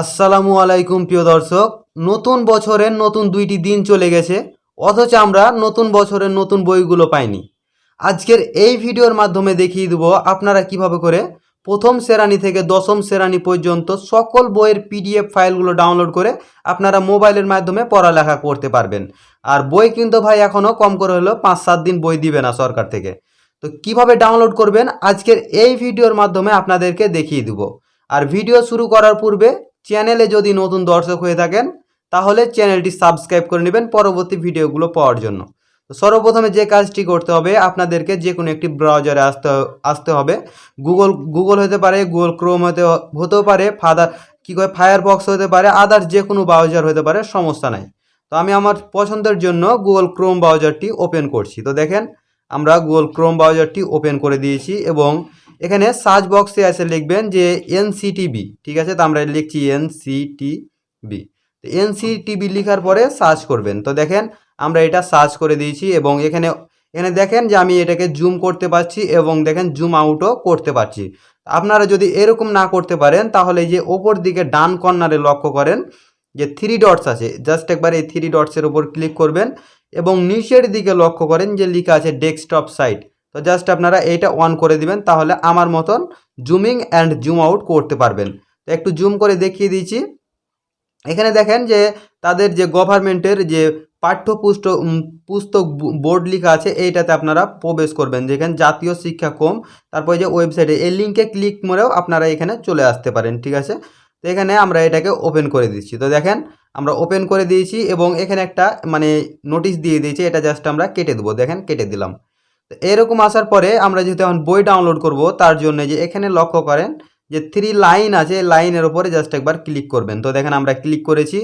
আসসালামু আলাইকুম, প্রিয় দর্শক। নতুন বছরের নতুন দুইটি দিন চলে গেছে, অথচ আমরা নতুন বছরের নতুন বইগুলো পাইনি। আজকের এই ভিডিওর মাধ্যমে দেখিয়ে দেবো আপনারা কীভাবে করে প্রথম শ্রেণি থেকে দশম শ্রেণি পর্যন্ত সকল বইয়ের পিডিএফ ফাইলগুলো ডাউনলোড করে আপনারা মোবাইলের মাধ্যমে পড়ালেখা করতে পারবেন। আর বই কিন্তু ভাই এখনও কম করে হলেও পাঁচ সাত দিন বই দিবে না সরকার থেকে। তো কীভাবে ডাউনলোড করবেন? আজকের এই ভিডিওর মাধ্যমে আপনাদেরকে দেখিয়ে দেবো। আর ভিডিও শুরু করার পূর্বে চ্যানেলে যদি নতুন দর্শক হয়ে থাকেন, তাহলে চ্যানেলটি সাবস্ক্রাইব করে নেবেন পরবর্তী ভিডিওগুলো পাওয়ার জন্য। তো সর্বপ্রথমে যে কাজটি করতে হবে, আপনাদেরকে যে কোনো একটি ব্রাউজারে আসতে আসতে হবে। গুগল গুগল হতে পারে গুগল ক্রোম হতে হতেও পারে ফাদার কী করে ফায়ারবক্স হতে পারে আদার্স যে কোনো ব্রাউজার হতে পারে, সমস্যা নাই। তো আমি আমার পছন্দের জন্য গুগল ক্রোম ব্রাউজারটি ওপেন করছি। তো দেখেন আমরা গুগল ক্রোম ব্রাউজারটি ওপেন করে দিয়েছি এবং এখানে সার্চ বক্সে এসে লিখবেন যে এনসিটিবি ঠিক আছে? তো আমরা লিখছি এনসিটিবি তো এনসিটিবি লেখার পরে সার্চ করবেন। তো দেখেন, আমরা এটা সার্চ করে দিয়েছি এবং এখানে এখানে দেখেন যে আমি এটাকে জুম করতে পারছি এবং দেখেন জুম আউটও করতে পারছি। আপনারা যদি এরকম না করতে পারেন, তাহলে যে ওপর দিকে ডান কর্নারে লক্ষ্য করেন, যে থ্রি ডটস আছে। জাস্ট একবার এই থ্রি ডটসের উপর ক্লিক করবেন। এবং নিচের দিকে লক্ষ্য করেন যে লেখা আছে ডেস্কটপ সাইট। তো জাস্ট আপনারা এইটা অন করে দিবেন তাহলে আমার মতন জুমিং অ্যান্ড জুম আউট করতে পারবেন। তো একটু জুম করে দেখিয়ে দিয়েছি এখানে দেখেন যে তাদের যে গভর্নমেন্টের যে পাঠ্যপুষ্ট উম, পুস্তক বোর্ড লেখা আছে এইটাতে আপনারা প্রবেশ করবেন। যেখানে জাতীয় শিক্ষা কম তারপরে যে ওয়েবসাইটে এই লিঙ্কে ক্লিক করেও আপনারা এখানে চলে আসতে পারেন ঠিক আছে? তো এখানে আমরা এটাকে ওপেন করে দিচ্ছি। তো দেখেন, আমরা ওপেন করে দিয়েছি এবং এখানে একটা মানে নোটিশ দিয়ে দিয়েছি, এটা জাস্ট আমরা কেটে দেবো। দেখেন, কেটে দিলাম। তো এরকম আসার পরে আমরা যেহেতু এখন বই ডাউনলোড করব, তার জন্য যে এখানে লক্ষ্য করেন যে থ্রি লাইন আছে লাইনের ওপরে জাস্ট একবার ক্লিক করবেন। তো দেখেন, আমরা ক্লিক করেছি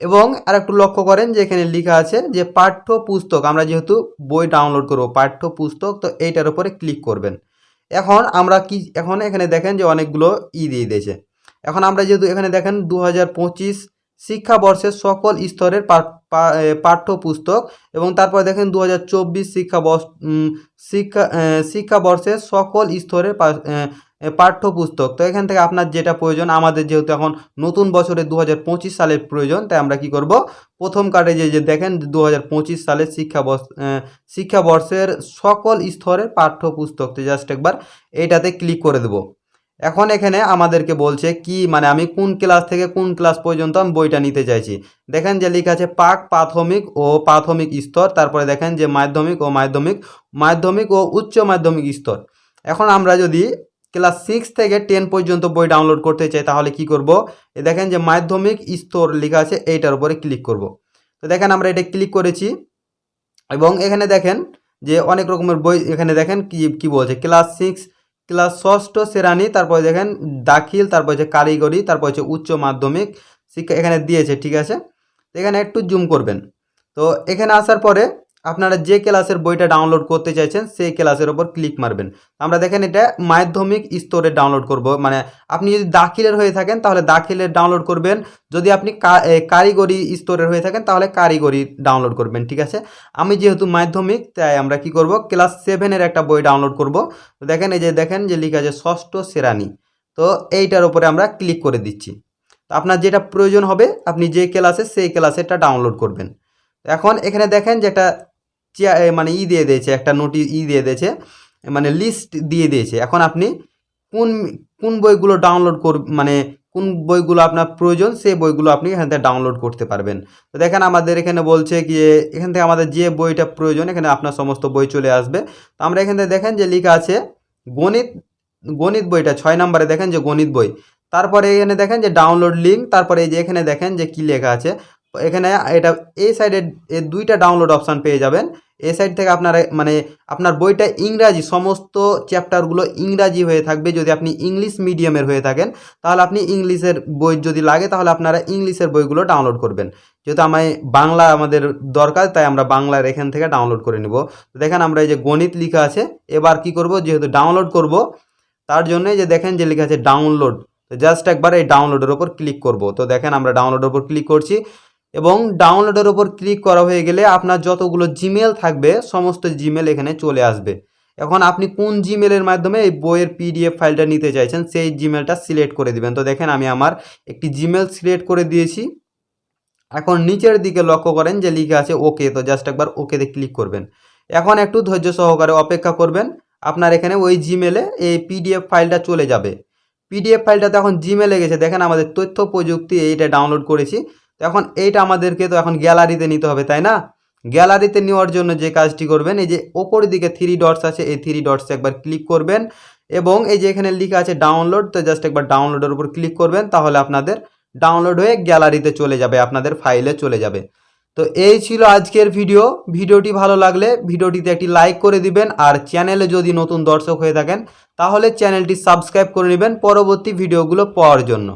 এবং আর একটু লক্ষ্য করেন যে এখানে লেখা আছে যে পাঠ্য পুস্তক আমরা যেহেতু বই ডাউনলোড করব পাঠ্য পুস্তক তো এইটার উপরে ক্লিক করবেন। এখন আমরা কি, এখন এখানে দেখেন যে অনেকগুলো ই দিয়ে দিয়েছে। এখন আমরা যেহেতু এখানে দেখেন দু হাজার পঁচিশ শিক্ষাবর্ষের সকল স্তরের পাঠ্যপুস্তক এবং তারপর দেখেন দু হাজার চব্বিশ শিক্ষাবর্ষ শিক্ষা শিক্ষাবর্ষের সকল স্তরের পাঠ্যপুস্তক। তো এখান থেকে আপনার যেটা প্রয়োজন, আমাদের যেহেতু এখন নতুন বছরে দু হাজার পঁচিশ সালের প্রয়োজন, তাই আমরা কি করব? প্রথম কার্ডে যে যে দেখেন দু হাজার পঁচিশ সালের শিক্ষাবর্ষ শিক্ষাবর্ষের সকল স্তরের পাঠ্যপুস্তক, তো জাস্ট একবার এইটাতে ক্লিক করে দেবো। এখন এখানে আমাদেরকে বলছে কি মানে আমি কোন ক্লাস থেকে কোন ক্লাস পর্যন্ত আমি বইটা নিতে চাইছি? দেখেন যে লেখা আছে পাক, প্রাথমিক ও প্রাথমিক স্তর, তারপরে দেখেন যে মাধ্যমিক ও মাধ্যমিক মাধ্যমিক ও উচ্চ মাধ্যমিক স্তর। এখন আমরা যদি ক্লাস সিক্স থেকে টেন পর্যন্ত বই ডাউনলোড করতে চাই, তাহলে কি করব? এ দেখেন যে মাধ্যমিক স্তর লেখা আছে, এইটার উপরে ক্লিক করব। তো দেখেন আমরা এটা ক্লিক করেছি, এবং এখানে দেখেন যে অনেক রকমের বই এখানে দেখেন কি কি বলছে? ক্লাস সিক্স ক্লাস ষষ্ঠ শ্রেণি, তারপরে দেখেন দাখিল, তারপর হচ্ছে কারিগরি, তারপর হচ্ছে উচ্চ মাধ্যমিক শিক্ষা এখানে দিয়েছে, ঠিক আছে? এখানে একটু জুম করবেন। তো এখানে আসার পরে আপনারা যে ক্লাসের বইটা ডাউনলোড করতে চাইছেন, সেই ক্লাসের ওপর ক্লিক মারবেন। আমরা দেখেন এটা মাধ্যমিক স্তরে ডাউনলোড করব। মানে আপনি যদি দাখিলের হয়ে থাকেন, তাহলে দাখিলের ডাউনলোড করবেন। যদি আপনি কারিগরি স্তরের হয়ে থাকেন, তাহলে কারিগরি ডাউনলোড করবেন, ঠিক আছে? আমি যেহেতু মাধ্যমিক, তাই আমরা কি করব? ক্লাস সেভেনের একটা বই ডাউনলোড করব। দেখেন, এই যে দেখেন যে লেখা আছে ষষ্ঠ শ্রেণি। তো এইটার উপরে আমরা ক্লিক করে দিচ্ছি। তো আপনার যেটা প্রয়োজন হবে, আপনি যে ক্লাসে, সেই ক্লাসেরটা ডাউনলোড করবেন। এখন এখানে দেখেন যে একটা চেয়া- এ, মানে ই দিয়ে দিয়েছে একটা নোটি ই দিয়ে দিয়েছে মানে লিস্ট দিয়ে দিয়েছে। এখন আপনি কোন কোন বইগুলো ডাউনলোড কর মানে কোন বইগুলো আপনার প্রয়োজন সেই বইগুলো আপনি এখান থেকে ডাউনলোড করতে পারবেন। তো দেখেন আমাদের এখানে বলছে কি এখান থেকে আমাদের যে বইটা প্রয়োজন এখানে আপনার সমস্ত বই চলে আসবে। তো আমরা এখান থেকে দেখেন যে লেখা আছে গণিত গণিত বইটা ছয় নম্বরে দেখেন যে গণিত বই। তারপরে এখানে দেখেন যে ডাউনলোড লিঙ্ক তারপরে এই যে এখানে দেখেন যে কী লেখা আছে। এখানে এটা এই সাইডে দুইটা ডাউনলোড অপশান পেয়ে যাবেন। এই সাইড থেকে আপনার মানে আপনার বইটা ইংরাজি, সমস্ত চ্যাপ্টারগুলো ইংরাজি হয়ে থাকবে যদি আপনি ইংলিশ মিডিয়ামের হয়ে থাকেন। তাহলে আপনি ইংলিশের বই যদি লাগে, তাহলে আপনারা ইংলিশের বইগুলো ডাউনলোড করবেন। যেহেতু আমায় বাংলা আমাদের দরকার, তাই আমরা বাংলার এখান থেকে ডাউনলোড করে নিব। দেখেন আমরা এই যে গণিত লেখা আছে, এবার কি করব, যেহেতু ডাউনলোড করব, তার জন্য যে দেখেন যে লেখা আছে ডাউনলোড তো জাস্ট একবার এই ডাউনলোডের ওপর ক্লিক করব। তো দেখেন আমরা ডাউনলোডের ওপর ক্লিক করছি। এবং ডাউনলোডের ওপর ক্লিক করা হয়ে গেলে আপনার যতগুলো জিমেল থাকবে, সমস্ত জিমেল এখানে চলে আসবে। এখন আপনি কোন জিমেলের মাধ্যমে এই বইয়ের পিডিএফ ফাইলটা নিতে চাইছেন, সেই জিমেলটা সিলেক্ট করে দিবেন। তো দেখেন আমি আমার একটি জিমেল সিলেক্ট করে দিয়েছি। এখন নিচের দিকে লক্ষ্য করেন যে লিখে আছে ওকে তো জাস্ট একবার ওকেতে ক্লিক করবেন। এখন একটু ধৈর্য সহকারে অপেক্ষা করবেন। আপনার এখানে ওই জিমেলে এই পিডিএফ ফাইলটা চলে যাবে। পিডিএফ ফাইলটা তো এখন জিমেলে গেছে। দেখেন আমাদের তথ্য প্রযুক্তি এইটা ডাউনলোড করেছি। তো এখন এইটা আমাদেরকে তো এখন গ্যালারিতে নিতে হবে, তাই না? গ্যালারিতে নেওয়ার জন্য যে কাজটি করবেন, এই যে ওপরের দিকে থ্রি ডটস আছে, এই থ্রি ডটসে একবার ক্লিক করবেন এবং এই যে এখানে লেখা আছে ডাউনলোড তো জাস্ট একবার ডাউনলোডের উপর ক্লিক করবেন, তাহলে আপনাদের ডাউনলোড হয়ে গ্যালারিতে চলে যাবে, আপনাদের ফাইলে চলে যাবে। তো এই ছিল আজকের ভিডিও ভিডিওটি ভালো লাগলে ভিডিওটিতে একটি লাইক করে দিবেন, আর চ্যানেলে যদি নতুন দর্শক হয়ে থাকেন, তাহলে চ্যানেলটি সাবস্ক্রাইব করে নেবেন পরবর্তী ভিডিওগুলো পাওয়ার জন্য।